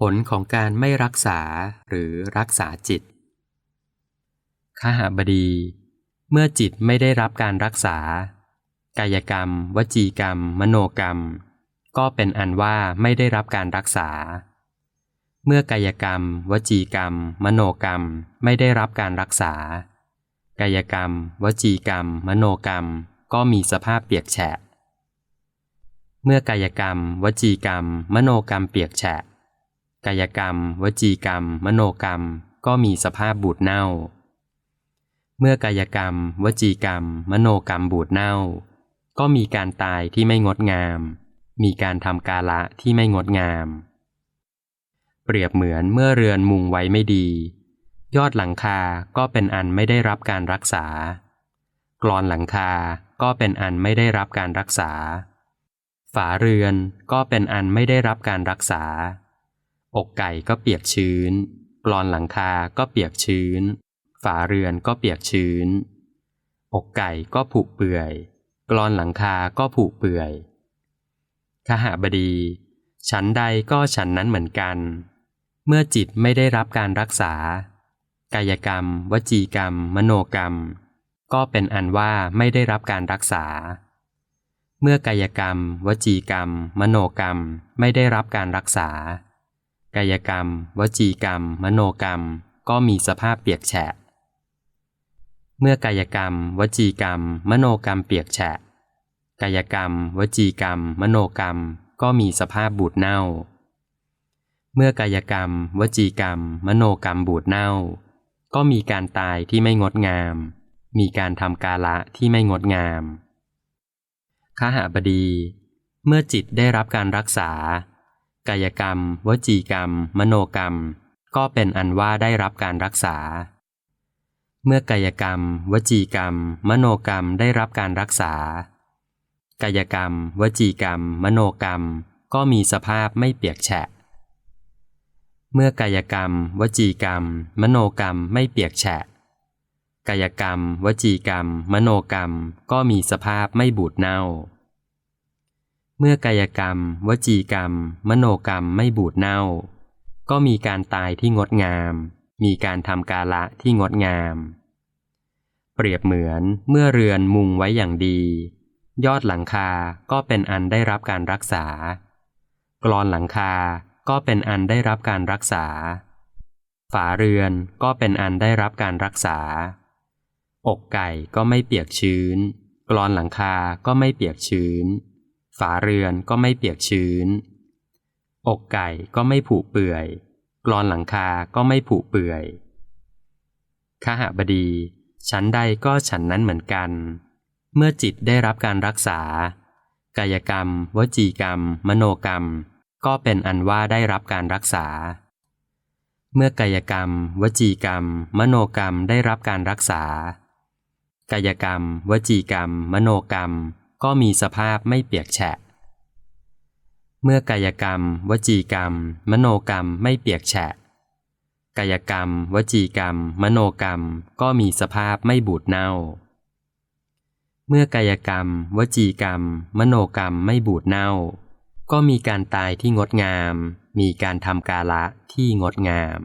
ผลของการไม่รักษาหรือรักษาจิตขหบดี เมื่อจิตไม่ได้รับการรักษา กายกรรม วจีกรรม มโนกรรม ก็เป็นอันว่าไม่ได้รับการรักษา เมื่อกายกรรม วจีกรรม มโนกรรมไม่ได้รับการรักษา กายกรรม วจีกรรม มโนกรรม ก็มีสภาพเปียกแฉะ เมื่อกายกรรม วจีกรรม มโนกรรมเปียกแฉะ กายกรรม วจีกรรม มโนกรรม ก็มีสภาพบูดเน่า เมื่อกายกรรม วจีกรรม มโนกรรมบูดเน่า ก็มีการตายที่ไม่งดงาม มีการทำกาละที่ไม่งดงาม เปรียบเหมือนเมื่อเรือนมุงไว้ไม่ดี ยอดหลังคาก็เป็นอันไม่ได้รับการรักษากรอนหลังคาก็เป็นอันไม่ได้รับการรักษา ฝาเรือนก็เป็นอันไม่ได้รับการรักษา อกไก่ก็เปียกชื้น กรอนหลังคาก็เปียกชื้น ฝาเรือนก็เปียกชื้น อกไก่ก็ผุเปื่อย กรอนหลังคาก็ผุเปื่อยขหบดี ฉันใดก็ฉันนั้นเหมือนกัน เมื่อจิตไม่ได้รับการรักษา กายกรรม วจีกรรม มโนกรรม ก็เป็นอันว่าไม่ได้รับการรักษา เมื่อกายกรรม วจีกรรม มโนกรรมไม่ได้รับการรักษา กายกรรม วจีกรรม มโนกรรม ก็มีสภาพเปียกแฉะ เมื่อกายกรรม วจีกรรม มโนกรรมเปียกแฉะ กายกรรม วจีกรรม มโนกรรม ก็มีสภาพบูดเน่า เมื่อกายกรรม วจีกรรม มโนกรรมบูดเน่า ก็มีการตายที่ไม่งดงาม มีการทำกาละที่ไม่งดงามขหาบดี เมื่อจิตได้รับการรักษา กายกรรม วจีกรรม มโนกรรม ก็เป็นอันว่าได้รับการรักษา เมื่อกายกรรม วจีกรรม มโนกรรมได้รับการรักษา กายกรรม วจีกรรม มโนกรรม ก็มีสภาพไม่เปียกแฉะ เมื่อกายกรรม วจีกรรม มโนกรรมไม่เปียกแฉะ กายกรรม วจีกรรม มโนกรรม ก็มีสภาพไม่บูดเน่า เมื่อกายกรรม วจีกรรม มโนกรรมไม่บูดเน่า ก็มีการตายที่งดงาม มีการทำกาละที่งดงาม เปรียบเหมือนเมื่อเรือนมุงไว้อย่างดี ยอดหลังคาก็เป็นอันได้รับการรักษา กรอนหลังคาก็เป็นอันได้รับการรักษา ฝาเรือนก็เป็นอันได้รับการรักษา อกไก่ก็ไม่เปียกชื้น กรอนหลังคาก็ไม่เปียกชื้น ฝาเรือนก็ไม่เปียกชื้น อกไก่ก็ไม่ผุเปื่อย กรอนหลังคาก็ไม่ผุเปื่อยขหบดี ฉันใดก็ฉันนั้นเหมือนกัน เมื่อจิตได้รับการรักษา กายกรรม วจีกรรม มโนกรรม ก็เป็นอันว่าได้รับการรักษา เมื่อกายกรรม วจีกรรม มโนกรรมได้รับการรักษา กายกรรม วจีกรรม มโนกรรม ก็มีสภาพไม่เปียกแฉะ เมื่อกายกรรม วจีกรรม มโนกรรมไม่เปียกแฉะ กายกรรม วจีกรรม มโนกรรม ก็มีสภาพไม่บูดเน่า เมื่อกายกรรม วจีกรรม มโนกรรมไม่บูดเน่า ก็มีการตายที่งดงาม มีการทำกาละที่งดงาม